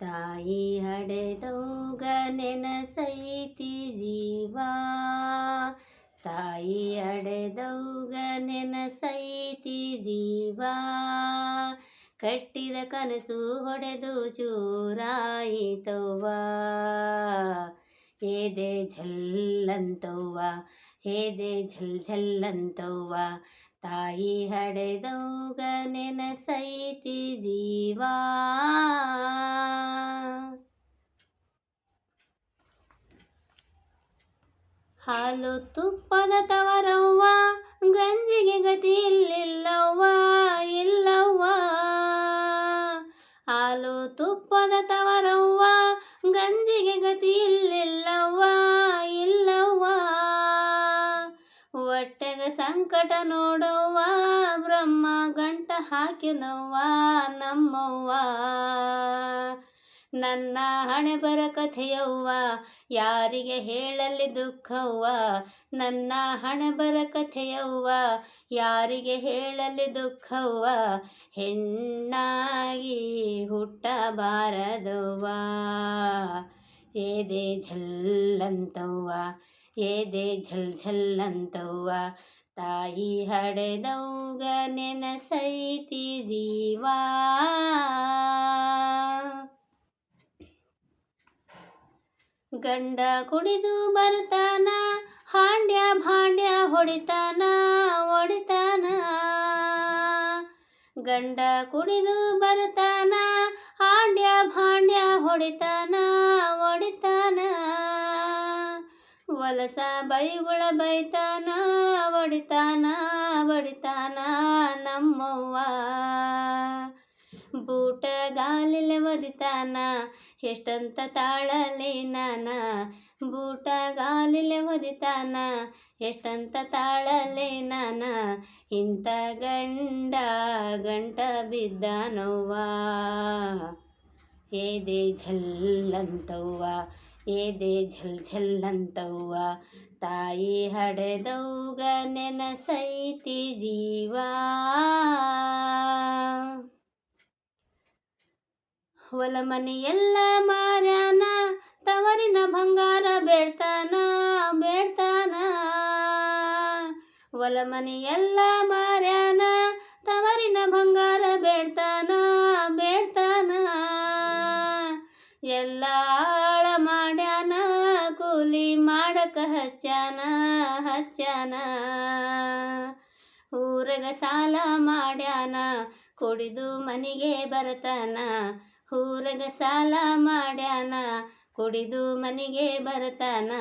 ತಾಯಿ ಹಡೆದೌಗ ನೆನಸೈತಿ ಜೀವ. ತಾಯಿ ಹಡೆದೌಗ ನೆನಸೈತಿ ಜೀವಾ. ಕಟ್ಟಿದ ಕನಸು ಹೊಡೆದು ಚೂರಾಯಿತವ್ವ. ಹೇದೆ ಝಲ್ಲಂತವ್ವ, ಹೇದೆ ಝಲ್ ಝಲ್ಲಂತವ್ವ ತಾಯಿ ಹಡೆದೌಗ ನೆನಸೈತಿ ಜೀವ. ಹಾಲು ತುಪ್ಪದ ತವರವ್ವ, ಗಂಜಿಗೆ ಗತಿ ಇಲ್ಲಿಲ್ಲವ್ವ, ಇಲ್ಲವ್ವ. ಹಾಲು ತುಪ್ಪದ ತವರವ್ವ, ಗಂಜಿಗೆ ಗತಿ ಇಲ್ಲಿಲ್ಲವ್ವ, ಇಲ್ಲವ್ವ. ಹೊಟ್ಟೆಗ ಸಂಕಟ ನೋಡವ್ವ, ಬ್ರಹ್ಮ ಗಂಟ ಹಾಕಿನವ್ವ ನಮ್ಮವ್ವ. ನನ್ನ ಹಣೆ ಬರ ಕಥೆಯವ್ವ, ಯಾರಿಗೆ ಹೇಳಲಿ ದುಃಖವ್ವ? ನನ್ನ ಹಣೆ ಬರ ಕಥೆಯವ್ವ, ಯಾರಿಗೆ ಹೇಳಲಿ ದುಃಖವ್ವ? ಹೆಣ್ಣಾಗಿ ಹುಟ್ಟಬಾರದವ್ವ. ಏದೆ ಝಲ್ಲಂತವ್ವ ಏದೆ ಝಲ್ ಝಲ್ಲಂತವ್ವ ತಾಯಿ ಹಡೆದವ್ಗ ನೆನಸೈತಿ ಜೀವ. ಗಂಡ ಕುಡಿದು ಬರುತ್ತಾನ, ಹಾಂಡ್ಯ ಭಾಂಡ್ಯ ಹೊಡಿತಾನ ಹೊಡಿತಾನ. ಗಂಡ ಕುಡಿದು ಬರುತ್ತಾನ, ಹಾಂಡ್ಯ ಭಾಂಡ್ಯ ಹೊಡಿತಾನ ಹೊಡಿತಾನ. ವಲಸ ಬೈಗುಳ ಬೈತಾನ, ಹೊಡಿತಾನ ಹೊಡಿತಾನ ನಮ್ಮವ್ವ. ಒದಿತಾನ ಎಷ್ಟಂತ ತಾಳಲಿ ನಾನ ಬೂಟ ಗಾಲಿಲೆ ಒದಿತಾನ ಎಷ್ಟಂತ ತಾಳಲಿ ನಾನ, ಇಂಥ ಗಂಡ ಗಂಟ ಬಿದ್ದಾನವ್ವ. ಏದೆ ಝಲ್ಲಂತವ್ವ ಏದೆ ಝಲ್ ಝಲ್ಲಂತವ್ವ ತಾಯಿ ಹಡೆದವ್ಗ ನೆನಸೈತಿ ಜೀವ. ಹೊಲ ಮನೆಯೆಲ್ಲ ಮಾರ್ಯಾನ, ತವರಿನ ಬಂಗಾರ ಬೇಡ್ತಾನ ಬೇಡ್ತಾನ. ಹೊಲ ಮನೆಯೆಲ್ಲ ಮಾರ್ಯಾನ, ತವರಿನ ಬಂಗಾರ ಬೇಡ್ತಾನ ಬೇಡ್ತಾನ. ಎಲ್ಲ ಆಳ ಮಾಡ್ಯಾನ, ಕೂಲಿ ಮಾಡಕ ಹಚ್ಚಾನ ಹಚ್ಚಾನ ಊರಗ ಸಾಲ ಮಾಡ್ಯಾನ, ಕುಡಿದು ಮನೆಗೆ ಬರತಾನ. ಊರಗ ಸಾಲ ಮಾಡ್ಯಾನ, ಕುಡಿದು ಮನೆಗೆ ಬರತಾನ,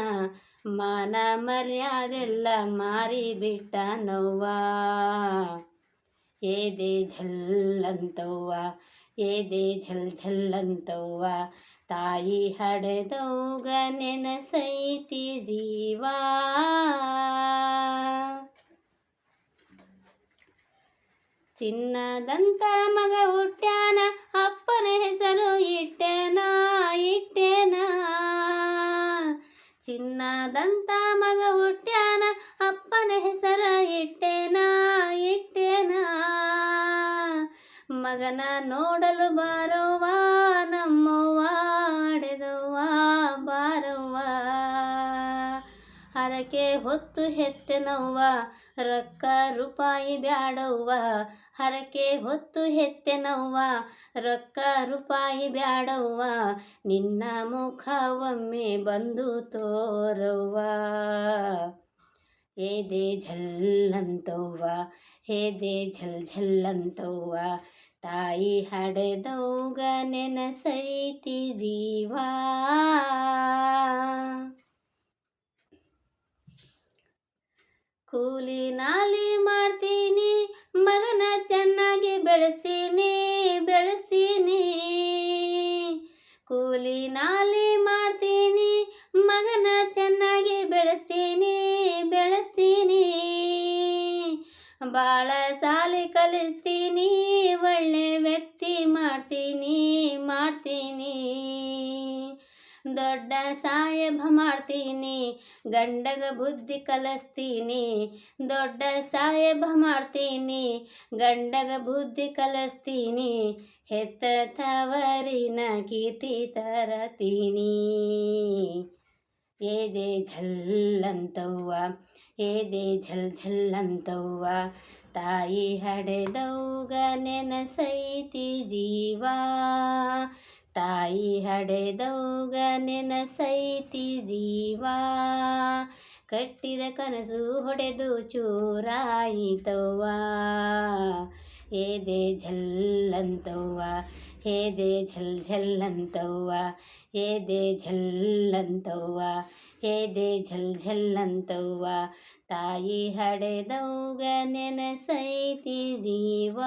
ಮಾನ ಮರ್ಯಾದೆಲ್ಲ ಮಾರಿ ಬಿಟ್ಟ ಏದೆ ಝಲ್ಲಂತವ್ವ ಏದೆ ಝಲ್ ಝಲ್ಲಂತವ್ವ ತಾಯಿ ಹಡೆದವ್ಗ ನೆನಸೈತಿ ಜೀವ. ಚಿನ್ನದಂತ ಮಗ ಹುಟ್ಟ್ಯಾನ ಅಪ್ಪನ ಹೆಸರು ಇಟ್ಟೆನ ಇಟ್ಟೆನ ಚಿನ್ನದಂತ ಮಗ ಹುಟ್ಟ್ಯಾನ ಅಪ್ಪನ ಹೆಸರು ಇಟ್ಟೆನ ಇಟ್ಟೆನ ಮಗನ ನೋಡಲು ಬಾರವ್ವ ಹರಕೆ ಹೊತ್ತು ಹೆತ್ತೆನವ್ವ, ರೊಕ್ಕ ರೂಪಾಯಿ ಬ್ಯಾಡವ್ವ, ಹರಕೆ ಹೊತ್ತು ಹೆತ್ತೆನವ್ವ, ರೊಕ್ಕ ರೂಪಾಯಿ ಬ್ಯಾಡವ್ವ, ನಿನ್ನ ಮುಖ ಒಮ್ಮೆ ಬಂದು ತೋರವ್ವ. ಏದೆ ಝಲ್ಲಂತವ್ವ ಹೇದೆ ಝಲ್ ಝಲ್ಲಂತವ್ವ ತಾಯಿ ಹಡೆದೌಗ ನೆನಸೈತಿ ಜೀವ. ಕೂಲಿ ನಾಲಿ ಮಾಡ್ತೀನಿ, ಮಗನ ಚೆನ್ನಾಗಿ ಬೆಳೆಸ್ತೀನಿ ಬೆಳೆಸ್ತೀನಿ. ಕೂಲಿ ನಾಲಿ ಮಾಡ್ತೀನಿ, ಮಗನ ಚೆನ್ನಾಗಿ ಬೆಳೆಸ್ತೀನಿ ಬೆಳೆಸ್ತೀನಿ. ಭಾಳ ಸಾಲಿ ಕಲಿಸ್ತೀನಿ ದೊಡ್ಡ ಸಾಹೇಬ ಮಾಡ್ತೀನಿ, ಗಂಡಗ ಬುದ್ಧಿ ಕಲಿಸ್ತೀನಿ. ದೊಡ್ಡ ಸಾಹೇಬ ಮಾಡ್ತೀನಿ, ಗಂಡಗ ಬುದ್ಧಿ ಕಲಿಸ್ತೀನಿ. ಹೆತ್ತ ತವರಿನ ಕೀರ್ತಿ ತರತೀನಿ. ಏದೆ ಝಲ್ಲಂತವ್ವ ಏದೆ ಝಲ್ ಝಲ್ಲಂತವ್ವ ತಾಯಿ ಹಡೆದವ್ಗ ನೆನಸೈತಿ ಜೀವ. ತಾಯಿ ಹಡೆದೋಗ ನೆನಸೈತಿ ಜೀವಾ. ಕಟ್ಟಿದ ಕನಸು ಹೊಡೆದು ಚೂರಾಯಿತವ್ವ ಏದೆ ಝಲ್ಲಂತವ್ವ ಏದೆ ಝಲ್ ಝಲ್ಲಂತವ್ವ ಏದೆ ಝಲ್ಲಂತವ್ವ ಏದೆ ಝಲ್ ಝಲ್ಲಂತವ್ವ ತಾಯಿ ಹಡೆದವ್ಗ ನೆನಸೈತಿ ಜೀವ.